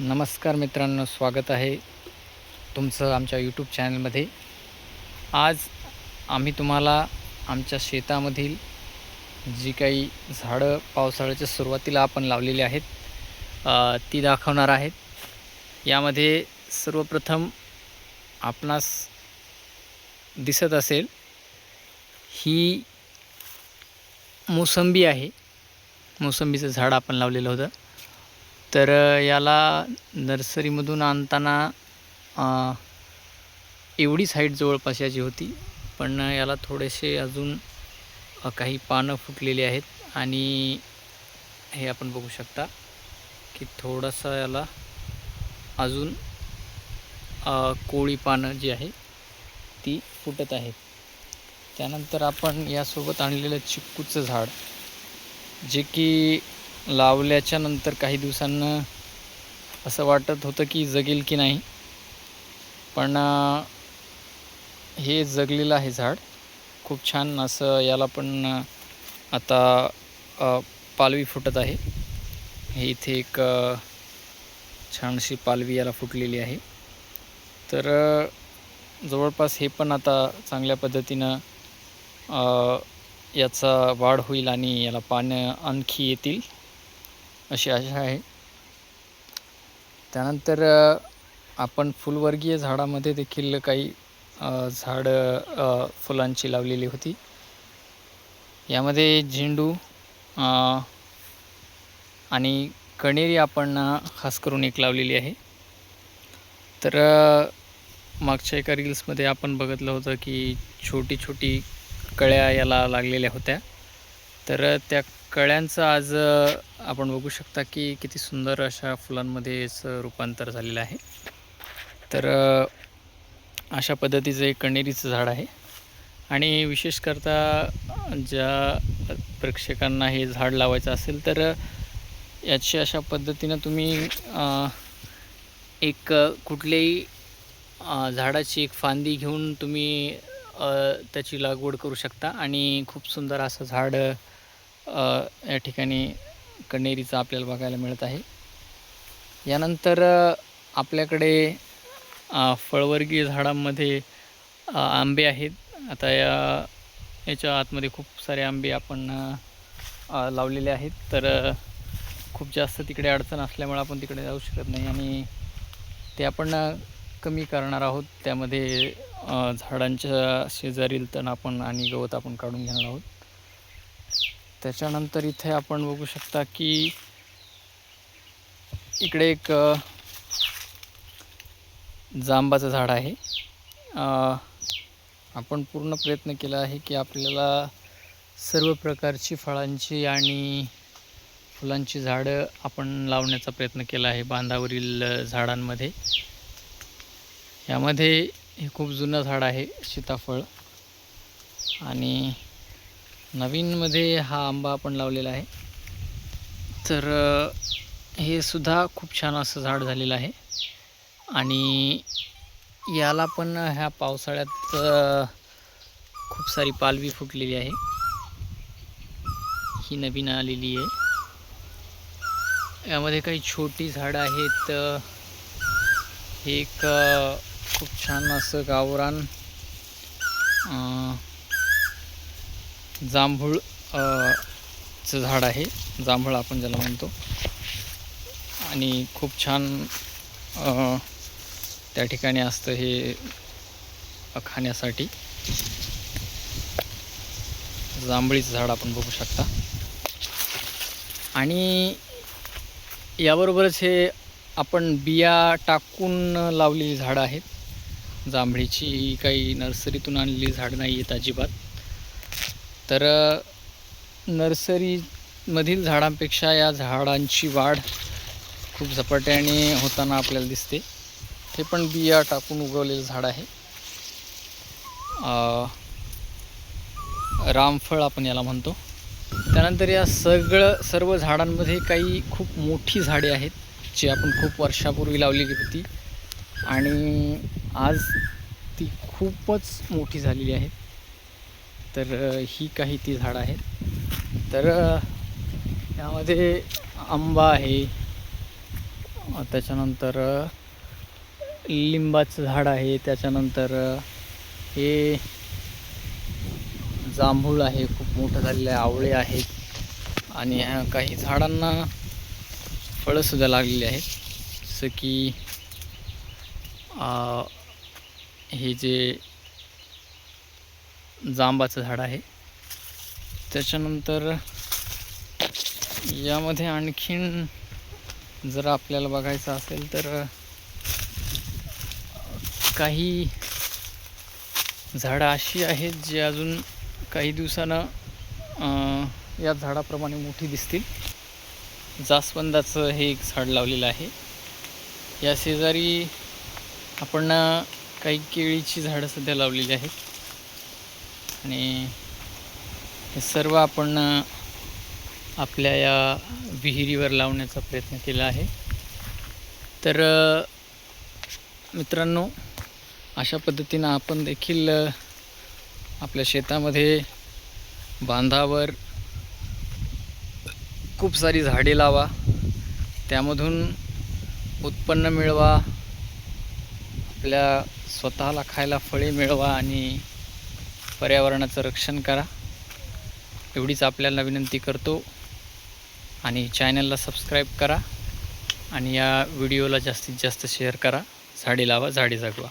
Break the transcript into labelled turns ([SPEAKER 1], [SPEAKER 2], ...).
[SPEAKER 1] नमस्कार मित्रांनो स्वागत आहे तुमचं आमच्या यूट्यूब चॅनलमध्ये आज आम्ही तुम्हाला आमच्या शेतामधील जी काही झाडं पावसाळ्याच्या सुरुवातीला आपण लावलेली आहेत ती दाखवणार आहेत. यामध्ये सर्वप्रथम आपणास दिसत असेल ही मोसंबी आहे. मोसंबीचं झाड आपण लावलेलं होतं. तर याला नर्सरीमधून आणताना एवढीच हाईट जवळपास याची होती. पण याला थोडेसे अजून काही पानं फुटलेली आहेत. आणि हे आपण बघू शकता की थोडासा याला अजून कोळी पानं जी आहे ती फुटत आहेत. त्यानंतर आपण यासोबत आणलेलं चिक्कूचं झाड जे की लावल्याच्या नंतर काही दिवसांनं असं वाटत होतं की जगेल की नाही. पण हे जगलेलं आहे झाड. खूप छान असं याला पण आता पालवी फुटत आहे. हे इथे एक छानशी पालवी याला फुटलेली आहे. तर जवळपास हे पण आता चांगल्या पद्धतीनं याचा वाढ होईल आणि याला पानं आणखी येतील. अशी आशा आहे. त्यानंतर आपण फुलवर्गीय झाडामध्ये देखील काही झाडं फुलांची लावलेली होती. यामध्ये झेंडू आणि कणेरी आपण खास करून एक लावलेली आहे. तर मागच्या एका रील्समध्ये आपण बघितलं होतं की छोटी छोटी कळ्या याला लागलेल्या होत्या. तर त्या कळ्यांचं आज आपण बघू शकता की किती सुंदर अशा फुलांमध्ये याचं रूपांतर झालेलं आहे. तर अशा पद्धतीचं एक कणेरीचं झाड आहे. आणि विशेष करता ज्या प्रेक्षकांना हे झाड लावायचं असेल तर याची अशा पद्धतीनं तुम्ही एक कुठल्याही झाडाची एक फांदी घेऊन तुम्ही त्याची लागवड करू शकता. आणि खूप सुंदर असं झाड या ठिकाणी कण्हेरीचं आपल्याला बघायला मिळत आहे. यानंतर आपल्याकडे फळवर्गीय झाडांमध्ये आंबे आहेत. आता या याच्या आतमध्ये खूप सारे आंबे आपण लावलेले आहेत. तर खूप जास्त तिकडे अडचण असल्यामुळे आपण तिकडे जाऊ शकत नाही आणि ते आपण कमी करणार आहोत. त्यामध्ये झाडांच्या शेजारील तण आपण आणि गवत आपण काढून घेणार आहोत. त्याच्यानंतर इथे आपण बघू शकता की इकडे एक जांबाचं झाड आहे. आपण पूर्ण प्रयत्न केला आहे की आपल्याला सर्व प्रकारची फळांची आणि फुलांची झाडं आपण लावण्याचा प्रयत्न केला आहे बांधावरील झाडांमध्ये. यामध्ये हे खूप जुनं झाड आहे सीताफळ. आणि नवीनमध्ये हा आंबा आपण लावलेला आहे. तर हे सुद्धा खूप छान असं झाड झालेलं आहे. आणि याला पण ह्या पावसाळ्यात खूप सारी पालवी फुटलेली आहे. ही नवीन आलेली आहे. यामध्ये काही छोटी झाडं आहेत हे एक खूप छान असं गावरान जांभूळ चं झाड आहे. जांभूळ आपण ज्याला म्हणतो. आणि खूप छान त्या ठिकाणी असतं हे खाण्यासाठी. जांभळीचं झाड आपण बघू शकता. आणि याबरोबरच हे आपण बिया टाकून लावलेली झाडं आहेत. जांभळीची काही नर्सरीतून आणलेली झाडं नाही आहेत अजिबात. तर नर्सरीमधील झाडांपेक्षा या झाडांची वाढ खूप झपाट्याने होताना आपल्याला दिसते. हे पण बिया टाकून उगवलेलं झाड आहे. रामफळ आपण याला म्हणतो. त्यानंतर या सगळं सर्व झाडांमध्ये काही खूप मोठी झाडे आहेत जी आपण खूप वर्षापूर्वी लावलेली होती. आणि आज ती खूपच मोठी झालेली आहेत. तर ही काही ती झाडं आहेत. तर यामध्ये आंबा आहे. त्याच्यानंतर लिंबाचं झाड आहे. त्याच्यानंतर हे जांभूळ आहे. खूप मोठं झालेलं आहे. आवळे आहेत. आणि काही झाडांना फळंसुद्धा लागलेली आहेत. जसं की हे जे जांबाचं झाड आहे. त्याच्यानंतर यामध्ये आणखीन जर आपल्याला बघायचं असेल तर काही झाडं अशी आहेत जी अजून काही दिवसानं या झाडाप्रमाणे मोठी दिसतील. जास्वंदाचं हे एक झाड लावलेलं आहे. या शेजारी आपण काही केळीची झाडं सध्या लावलेली आहेत. आणि हे सर्व आपण आपल्या या विहिरीवर लावण्याचा प्रयत्न केला आहे. तर मित्रांनो अशा पद्धतीनं आपण देखील आपल्या शेतामध्ये बांधावर खूप सारी झाडे लावा. त्यामधून उत्पन्न मिळवा. आपल्या स्वतःला खायला फळे मिळवा आणि पर्यावरणाचं रक्षण करा. एवढीच आपल्याला विनंती करतो. आणि चॅनलला सबस्क्राईब करा. आणि या व्हिडिओला जास्तीत जास्त शेअर करा. झाडे लावा झाडे जगवा.